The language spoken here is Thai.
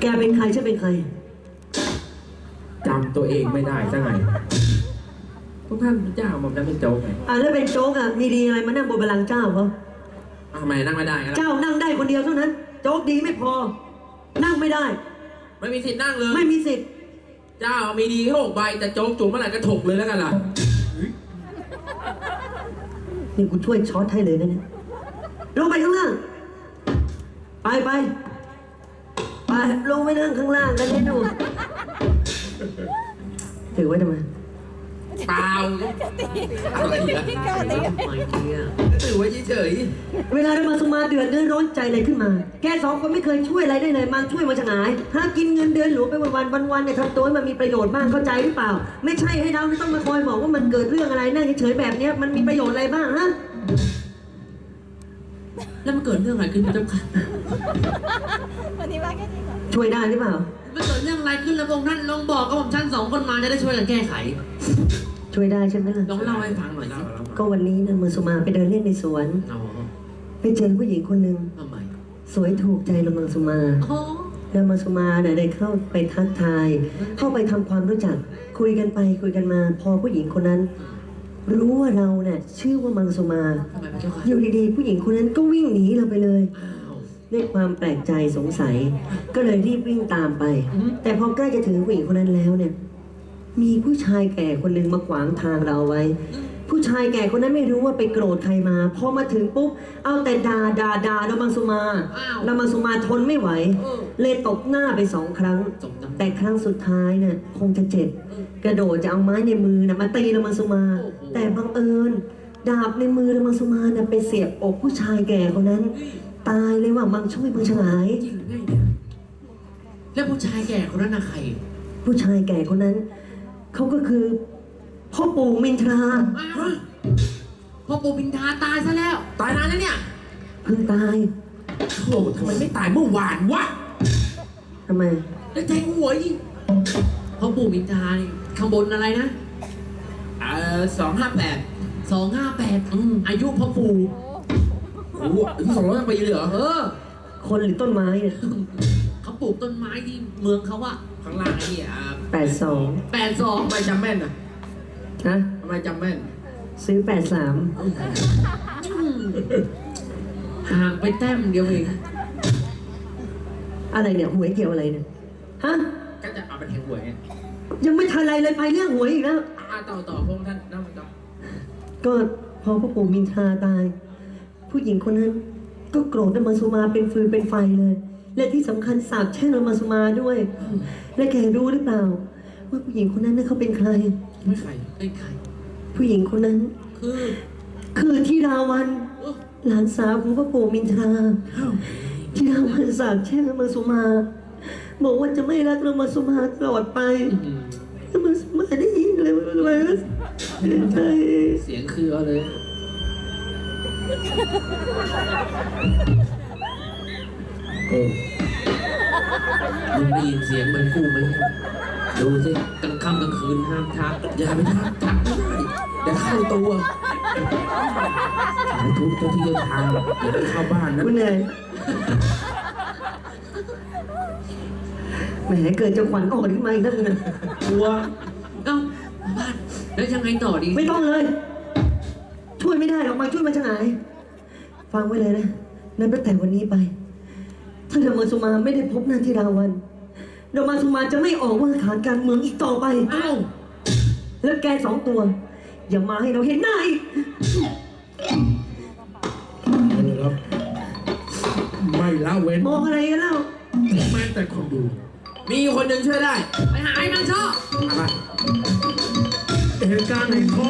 แกเป็นใครฉันเป็นใคร จำตัวเองไม่ได้ซะไงพวกท่านเจ้าหม่อมจะเป็นโจ๊กไงอะแล้วเป็นโจ๊กอะมีดีอะไรมานั่งบนบัลลังก์เจ้าเขาอ้าวทำไมนั่งไม่ได้กันล่ะเจ้านั่งได้คนเดียวเท่านั้น โจ๊กดีไม่พอ นั่งไม่ได้ ไม่มีสิทธิ์นั่งเลย ไม่มีสิทธิ์เจ้ามีดีแค่หกใบแต่โจ๊กจุ่มเมื่อไหร่ก็ถกเลยแล้วกันล่ะ นี่กูช่วยช็อตให้เลยนะเนี่ยลงไปข้างล่าง ไปไปไป ลงไปนั่งข้างล่างกันให้ดูถือไว้ทำไมเปล่าอะไรอะไม่เที่ยถือไว้เฉยเวลาเรามาสมาเดือดเนื้อร้อนใจอะไรขึ้นมา แกสองคนไม่เคยช่วยอะไรได้เลย มาช่วยมาจากไหนหากินเงินเดือนหลวงไปวันวันๆวันๆเนี่ยทำตัวให้มันมีประโยชน์บ้างเข้าใจหรือเปล่า ไม่ใช่ให้เราไม่ต้องมาคอยบอกว่ามันเกิดเรื่องอะไรนั่งเฉยๆแบบเนี้ยมันมีประโยชน์อะไรบ้างฮะ ๆ แล้วมันเกิดเรื่องอะไรขึ้นเจ้าค่ะ วันนี้ว่าแค่นี้ก่อนช่วยได้หรือเปล่า มันเกิดเรื่องอะไรขึ้นแล้วพงท่านลองบอกกับผมท่านสองคนมาจะได้ช่วยกันแก้ไข ช่วยได้ใช่ไหมล่ะ ลองเล่าให้ฟังหน่อยสิก็วันนี้นะมาสุมาไปเดินเล่นในสวน อ๋อไปเจอผู้หญิงคนหนึ่งทำไมสวยถูกใจละมังสุมา อ๋อแล้วมังสุมาเนี่ยได้เข้าไปทักทาย เข้าไปทำความรู้จัก คุยกันไปคุยกันมา พอผู้หญิงคนนั้น รู้ว่าเราเนี่ยชื่อว่ามังสุมา ทำไมพระเจ้าค่ะอยู่ดีๆ ผู้หญิงคนนั้นก็วิ่งหนีเราไปเลยอ้าวด้วยความแปลกใจสงสัย ก็เลยรีบวิ่งตามไปอืมแต่พอใกล้จะถึงผู้หญิงคนนั้นแล้วเนี่ย มีผู้ชายแก่คนหนึ่งมาขวางทางเราเอาไว้ ผู้ชายแก่คนนั้นไม่รู้ว่าไปโกรธใครมา พอมาถึงปุ๊บ เอาแต่ด่าด่าด่าเรามังสุมาอ้าวเรามังสุมาทนไม่ไหว เออเลยตบหน้าไปสองครั้งสมน้ำ แต่ครั้งสุดท้ายเนี่ยคงจะเจ็บกระโดดจะเอาไม้ในมือนะมาตีเรามังสุมา โอ้โห แต่บังเอิญ ดาบในมือเรามังสุมาน่ะไปเสียบอกผู้ชายแก่คนนั้น ตายเลยว่ามังช่วยมังฉลาย จริงไงเนี่ยแล้วผู้ชายแก่คนนั้นน่ะใคร ผู้ชายแก่คนนั้น เขาก็คือ พ่อปู่มินทราอ้าวพ่อปู่บินทาตายซะแล้ว ตายนานแล้วเนี่ยเพิ่งตายโอ้ทำไมไม่ตายเมื่อวานวะทำไม แล้วแทงหัวยิงพ่อปู่บินทานี่ข้างบนอะไรนะเอ่อสองห้าแปดสองห้าแปดอายุพ่อปู่โอ้โหอายุสองร้อยปีเลยเหรอเออคนหรือต้นไม้เนี่ยเขาปลูกต้นไม้ที่เมืองเขาอะข้างล่างไอ้นี่อะแปดสองแปดสองทำไมจำแม่นอะ นะทำไมจำแม่น ซื้อแปดสามห่างไปแต้มเดียวเอง อะไรเนี่ยหวยเกี่ยวอะไรเนี่ย ฮะ ก็จะเอาไปแทงหวยไงยังไม่ทันอะไรเลยไปเรื่องหวยอีกแล้ว อ่าต่อต่อพงษ์ท่านนั่งต่อก็พอพ่อปู่มินทราตาย ผู้หญิงคนนั้น ก็โกรธนมาสุมาเป็นฟืนเป็นไฟเลย และที่สำคัญสาบแช่งนมาสุมาด้วย และแกรู้หรือเปล่า ว่าผู้หญิงคนนั้นน่ะเขาเป็นใคร ไม่ใครไม่ใครผู้หญิงคนนั้น คือคือทิราวันเอ้าหลานสาวของพ่อปู่มินทราอ้าวทิราวันสาบแช่งนมาสุมา บอกว่าจะไม่รักนมาสุมาตลอดไปอืมนมาสุมาได้ยินเลยเลยเสียใจเสียงคือเอาเลยเออมึงได้ยินเสียงเหมือนกูไหม ดูสิกลางค่ำกลางคืนห้ามทักอย่าไปทักทักไม่ได้เดี๋ยวเข้าตัวสาธุเจ้าที่เจ้าทางอย่าไปเข้าบ้านนะคุณเหนื่อยแหมเกิดจะขวัญอ่อนขึ้นมาอีกแล้วมึงอะกลัวเอ้าบ้านแล้วยังไงต่อดีไม่ต้องเลย ช่วยไม่ได้หรอกมาช่วยมาจากไหนฟังไว้เลยนะนับตั้งแต่วันนี้ไปถ้าเดมาสุมาไม่ได้พบหน้าที่ราวันเดมาสุมาจะไม่ออกว่าขานการเมืองอีกต่อไปเอ้าแล้วแกสองตัว อย่ามาให้เราเห็นหน้าอีกครับไม่ละเว้นมองอะไรกันแล้วแม้แต่คนดูมีคนหนึ่งช่วยได้ ไปหาไอ้นางชอบ เหตุการณ์ในครอบ